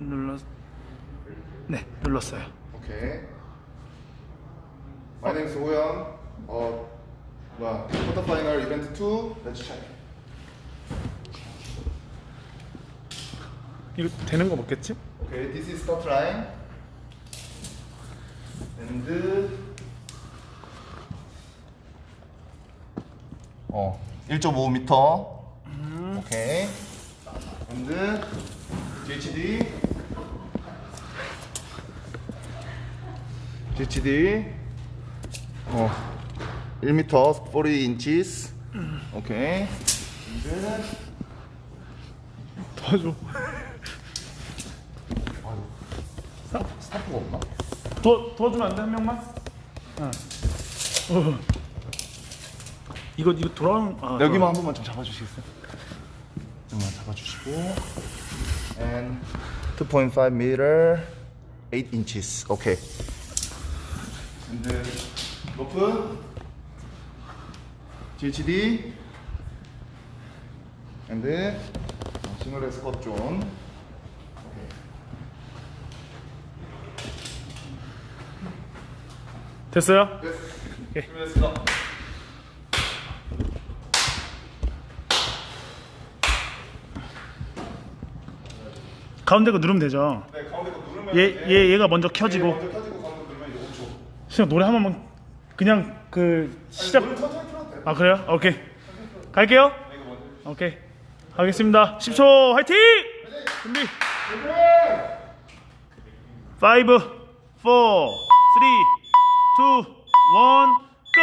눌렀 네 눌렀어요. 오케이. My name is 오현. 어 뭐야? 쿼터 파이널 이벤트 2. Let's check. 이거 되는 거 맞겠지? 오케이. This is start line. And 어 1.5m. 오케이. And GHD. GHD. 어 1m 40 inches. 오케이. And 도와줘. 스타, 스타프가 없나? 도 도와주면 안 돼 한 명만? 응. 어. 이거 이거 돌아오는 아, 여기만 한 번만 좀 잡아주시겠어요? 여기만 잡아주시고 and 2.5 meter 8 inches 오케이 and 로프. GHD and 싱글 스쿼트 존 됐어요? 네 준비됐습니다. 가운데 거 누르면 되죠. 네 가운데 거 누르면 얘, 이제 얘 얘가 먼저 얘 켜지고 그냥 노래 한 번만 그냥 그 시작. 아 그래요? 오케이. 갈게요. 오케이. 하겠습니다. 10초 화이팅! 준비. 5 4 3 2 1 고!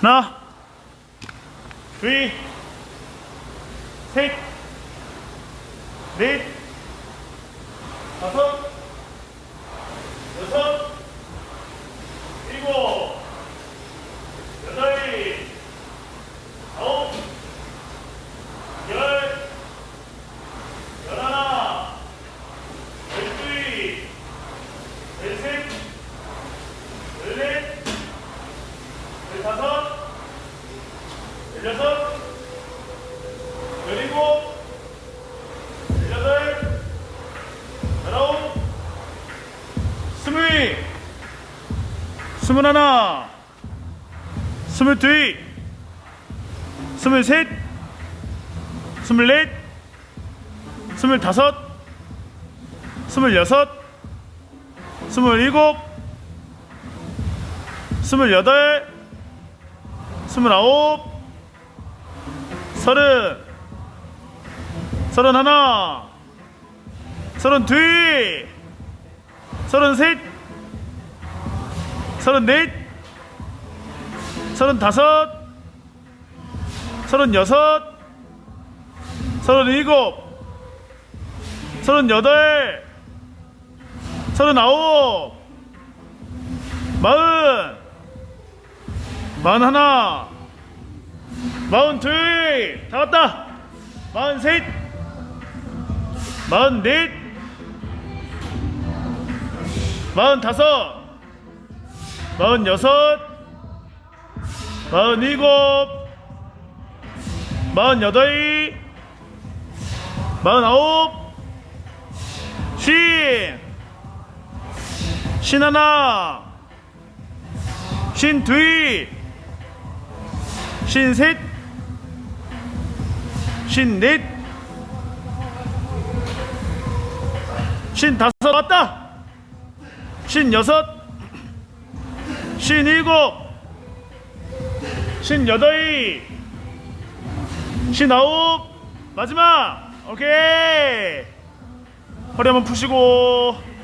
하나 둘 셋, 넷, 다섯, 여섯, 일곱, 여덟, 아홉, 열, 열하나, 열둘, 열셋, 열넷, 열다섯, 열여섯, 열일곱, 열여덟, 열아홉, 스물, 스물하나, 스물둘, 스물셋, 스물넷, 스물다섯, 스물여섯, 스물일곱, 스물여덟, 스물아홉, 서른, 서른하나, 서른둘, 서른셋, 서른넷, 서른다섯, 서른여섯, 서른일곱, 서른여덟, 서른아홉, 마흔, 마흔하나, 마흔둘, 다 왔다. 마흔셋, 마흔넷, 마흔다섯, 마흔여섯, 마흔일곱, 마흔여덟, 마흔아홉, 쉰, 쉰하나, 쉰둘, 쉰셋, 쉰넷, 쉰다섯 왔다. 쉰여섯, 쉰일곱, 쉰여덟, 쉰아홉, 마지막. 오케이. 허리 한번 푸시고.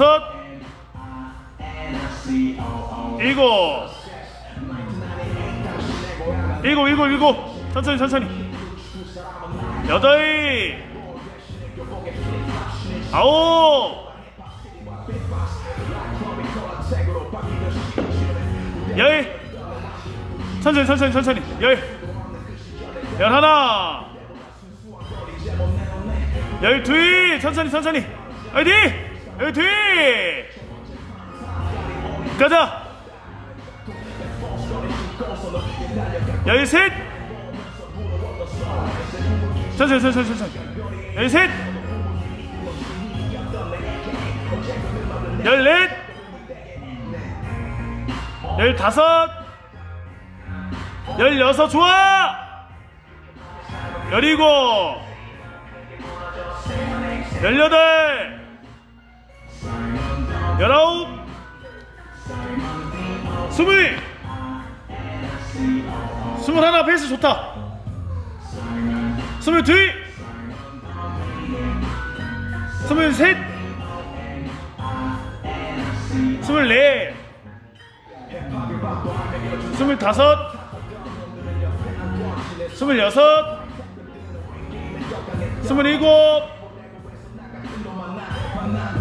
여섯, 일곱, 일곱, 일곱, 일곱, 천천히, 천천히, 여덟, 아홉, 열, 천천히, 천천히, 천천히, 열, 열하나, 열둘, 천천히, 천천히, 어디? 열둘, 가자. 열셋, 천천히, 천천히, 천천히, 열셋, 열넷, 열다섯, 열여섯! 좋아! 열일곱! 열여덟 열아홉 스물 스물 하나 페이스 좋다. 스물 둘 스물 셋 스물 넷 스물 다섯 스물 여섯 스물 일곱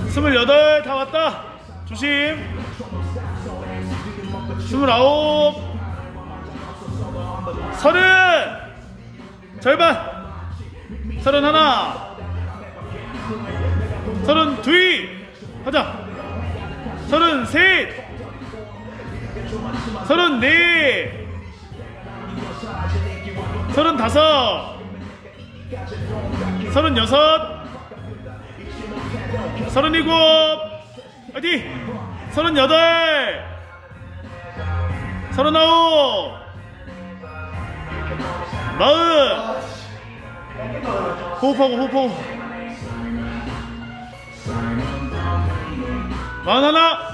스물 여덟 다 왔다 조심. 스물아홉. 서른. 절반. 서른 하나. 서른 둘 하자. 서른 셋. 서른 넷 서른 다섯. 서른 여섯. 서른 일곱 어디? 서른 여덟. 서른 아홉. 마흔. 호흡하고 호흡하고. 마흔 하나?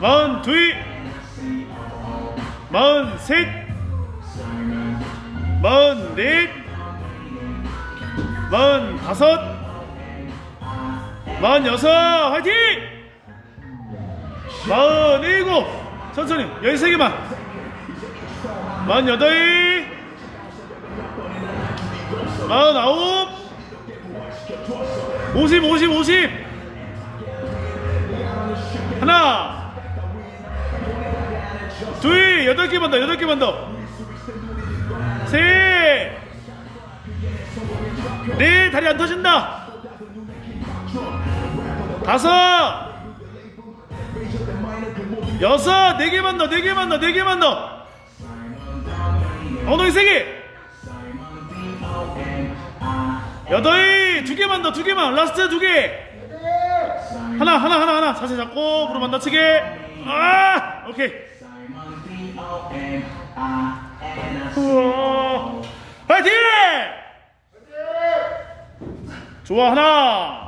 마흔 둘 마흔 셋. 마흔 넷. 마흔 다섯 마흔 여섯 화이팅! 마흔 일곱 천천히 열세 개만. 마흔 여덟 마흔 아홉 오십 오십 오십. 하나 둘 여덟 개만 더 여덟 개만 더셋. 네 다리 안 터진다 다섯! 여섯! 네 개만 더 네 개만 더 네 개만 더 엉덩이 세게 여덟! 두 개만 더 두 개만! 라스트 두 개! 하나 하나 하나 하나! 자세 잡고 무릎 안 다치게! 아! 오케이! 우와! 파이팅! 좋아 하나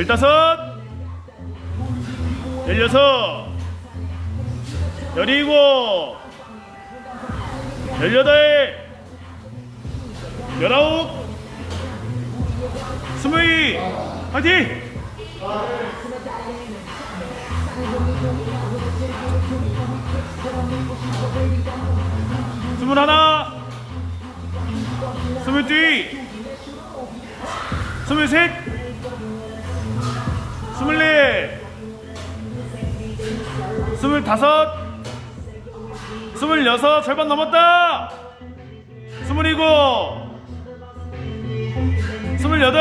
열다섯, 열여섯, 열일곱, 열여덟, 열아홉, 스물, 화이팅! 스물하나, 스물둘, 스물셋, 스물넷, 스물다섯, 스물여섯, 절반 넘었다! 스물일곱 스물여덟.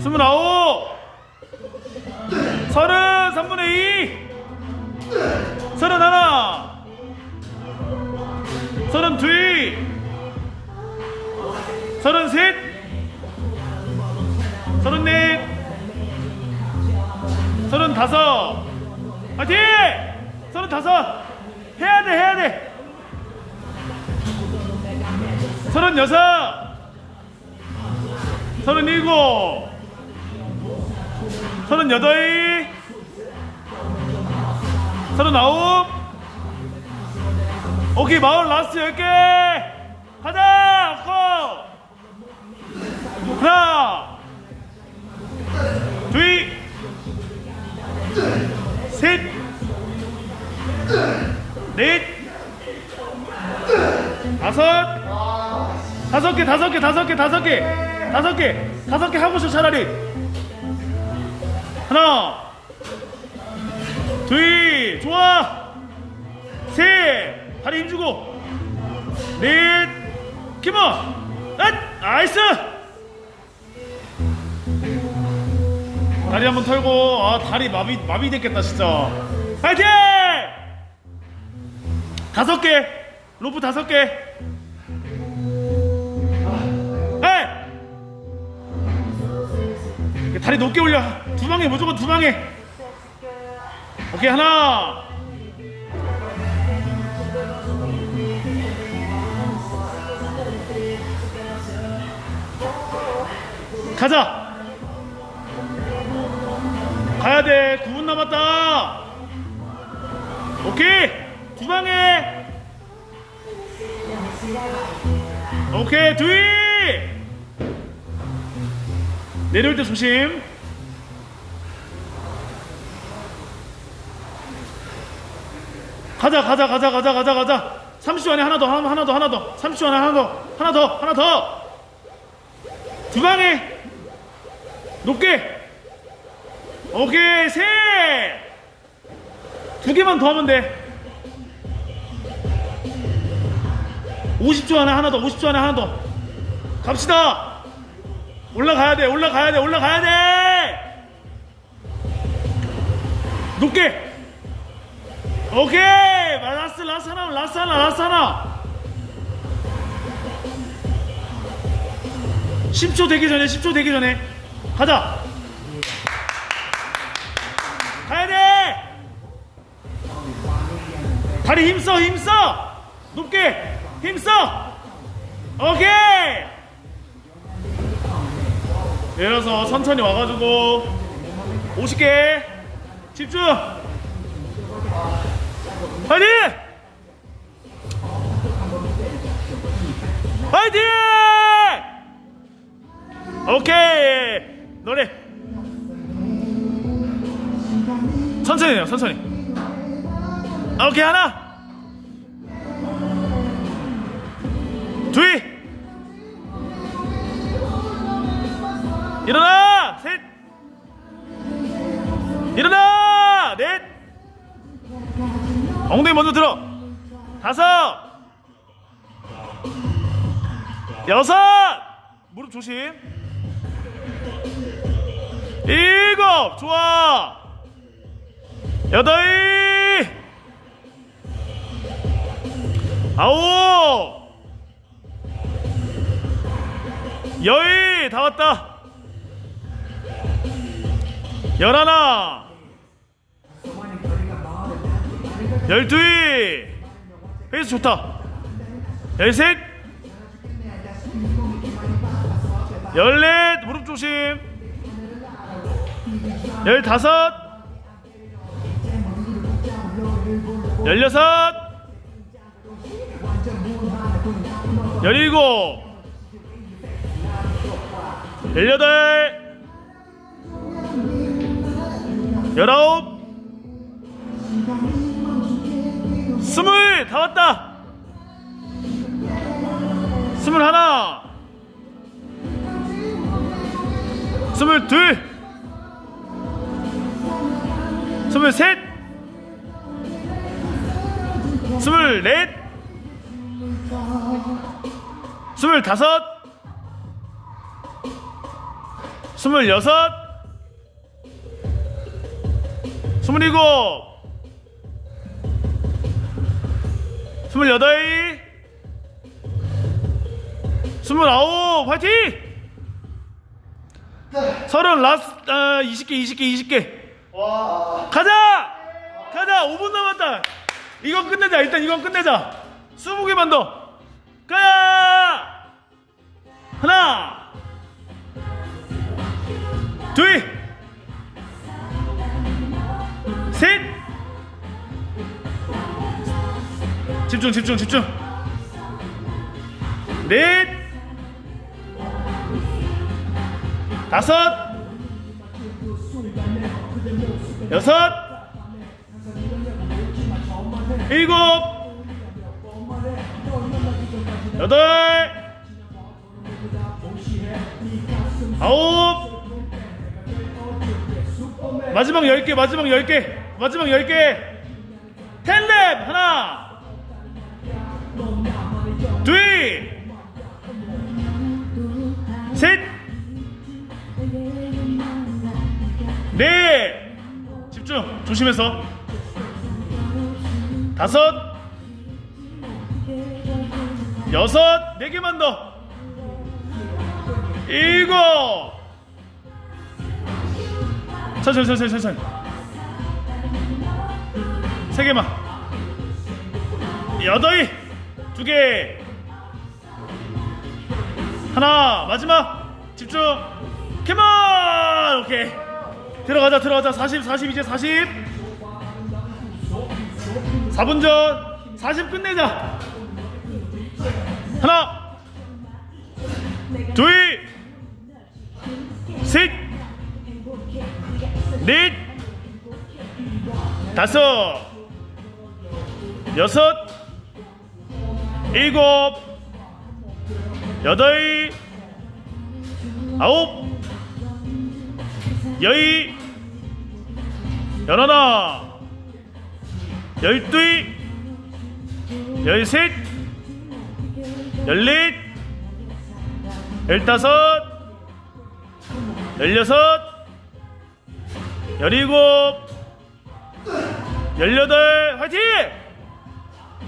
스물아홉. 서른. 3분의 2 서른 하나. 서른 둘 서른 셋. 서른 넷 서른 다섯. 파이팅! 서른 다섯. 해야 돼 해야 돼. 서른 여섯. 서른 일곱. 서른 여덟. 서른 아홉. 오케이 마흔 라스트 열 개. 가자 고! 하나 셋, 넷, 다섯, 다섯 개, 다섯 개, 다섯 개, 다섯 개, 다섯 개, 다섯 개 하고 싶어 차라리. 하나, 둘, 좋아. 셋, 다리 힘주고. 넷, 키모, 넷, 나이스. 다리 한번 털고 아 다리 마비 마비 됐겠다 진짜. 파이팅! 다섯 개. 로프 다섯 개. 에이 다리 높게 올려. 두 방에 무조건 두 방에. 오케이 하나. 가자 가야 돼. 9분 남았다. 오케이. 두 방에. 오케이. 둘. 내려올 때 조심. 가자, 가자, 가자, 가자, 가자, 가자. 30초 안에 하나 더, 하나, 하나 더, 하나 더. 30초 안에 하나 더, 하나 더, 하나 더. 두 방에. 높게. 오케이 셋! 두 개만 더 하면 돼. 50초 안에 하나 더 50초 안에 하나 더. 갑시다! 올라가야 돼 올라가야 돼 올라가야 돼! 높게! 오케이! 라스 라스 하나 라스 하나 라스 하나. 10초 되기 전에 10초 되기 전에. 가자 다리 힘써, 힘써! 높게! 힘써! 오케이! 내려서 천천히 와가지고 50개 집중! 파이팅! 파이팅! 오케이! 노래! 천천히 해요 천천히 오케이 하나. 둘. 일어나. 셋. 일어나. 넷. 엉덩이 먼저 들어. 다섯. 여섯. 무릎 조심. 일곱. 좋아. 여덟 아홉 열다 왔다. 열하나. 열둘 페이스 좋다. 열셋. 열넷. 무릎 조심. 열다섯. 열여섯 열일곱. 열여덟. 열아홉. 스물. 다 왔다. 스물 하나. 스물 둘. 스물 셋. 스물 넷 스물다섯 스물여섯 스물일곱 스물여덟 스물아홉. 화이팅! 서른 라스 아 20개 20개 20개. 와. 가자! 가자! 5분 남았다. 이건 끝내자. 일단 이건 끝내자. 20개만 더. 가자 하나 둘 셋. 집중 집중 집중. 넷. 다섯. 여섯. 일곱. 여덟 아홉. 마지막 열개 마지막 열개 마지막 열개. 텐랩 하나. 둘셋. 네 집중 조심해서. 다섯. 여섯. 네 개만 더 일곱. 천천히 천천히 천천히 세 개만. 여덟 두개. 하나 마지막. 집중. 캐먼 오케이. 들어가자 들어가자. 40 40 이제 40 4분 전. 40 끝내자. 하나. 둘 넷 다섯 여섯 일곱 여덟 아홉 열 열하나 열둘 열셋 열넷 열다섯 열여섯 열일곱 열여덟 화이팅!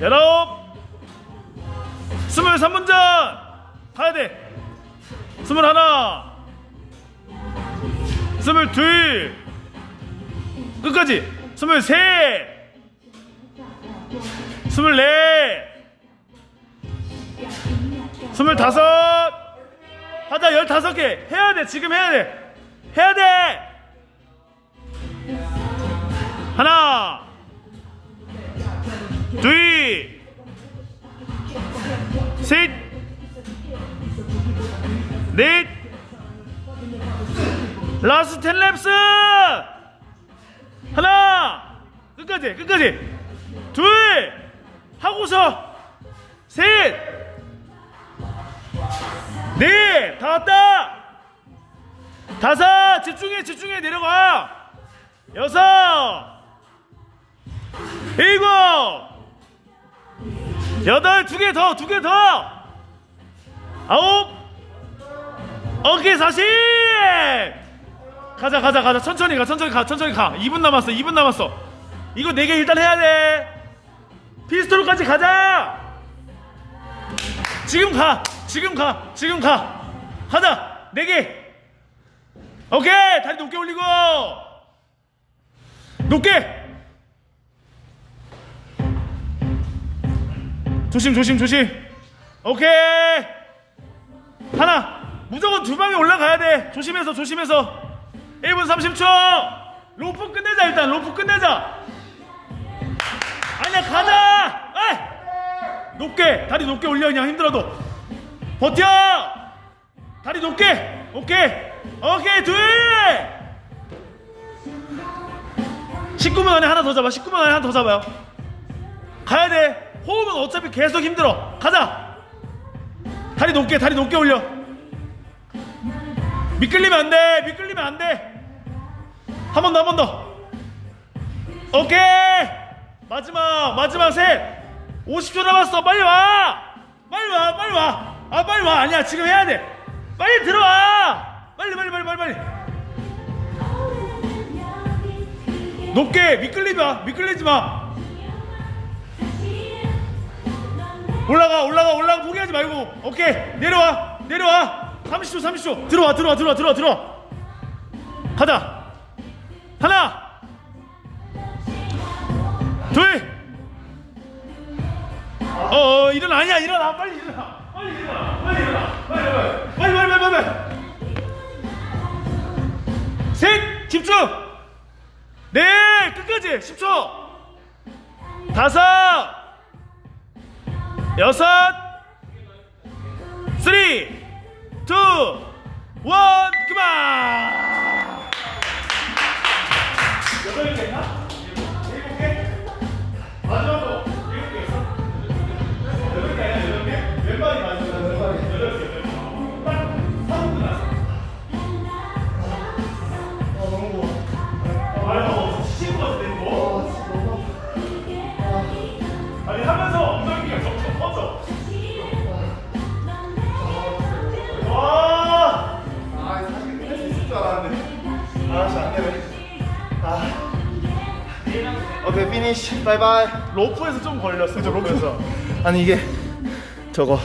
열아홉 스물삼 분전! 가야 돼! 스물하나 스물둘 끝까지! 스물셋 스물넷 스물다섯! 하자 열다섯 개! 해야 돼 지금 해야 돼! 해야 돼 하나 둘 셋 넷. 라스트 텐 랩스. 하나. 끝까지 끝까지. 둘 하고서 셋. 네, 다 왔다. 다섯, 집중해, 집중해, 내려가. 여섯, 일곱, 여덟, 두 개 더, 두 개 더. 아홉, 오케이, 사십. 가자, 가자, 가자. 천천히 가, 천천히 가, 천천히 가. 2분 남았어, 2분 남았어. 이거 네개 일단 해야 돼. 피스톨까지 가자. 지금 가 지금 가 지금 가 가자 네개 오케이 다리 높게 올리고 높게 조심 조심 조심. 오케이. 하나 무조건 두 방에 올라가야 돼. 조심해서 조심해서. 1분 30초. 로프 끝내자 일단. 로프 끝내자. 아니야 가자. 에이! 높게. 다리 높게 올려 그냥. 힘들어도. 버텨! 다리 높게. 오케이. 오케이 둘! 19분 안에 하나 더 잡아. 19분 안에 하나 더 잡아요. 가야 돼 호흡은 어차피 계속 힘들어. 가자. 다리 높게 다리 높게 올려. 미끌리면 안 돼. 미끌리면 안 돼. 한 번 더 한 번 더. 오케이. 마지막 마지막 셋. 50초 남았어. 빨리 와. 빨리 와 빨리 와. 아 빨리 와. 아니야. 지금 해야 돼. 빨리 들어와. 빨리 빨리 빨리 빨리 빨리. 높게. 미끌리지 마. 미끌리지 마 올라가 올라가 올라가. 포기하지 말고. 오케이. 내려와. 내려와. 30초 30초. 들어와 들어와 들어와 들어와 들어와. 가자. 하나. 둘. 어, 어 일어나. 아니야 일어나. 빨리 일어나. 빨리 일어나. 빨리 일어나. 빨리 빨리 빨리 빨리 빨리 빨리. 셋. 집중. 넷. 끝까지. 10초. 다섯 여섯 쓰리 투원 그만 바이바이. 로프에서 좀 걸렸어 로프에서. 아니 이게 저거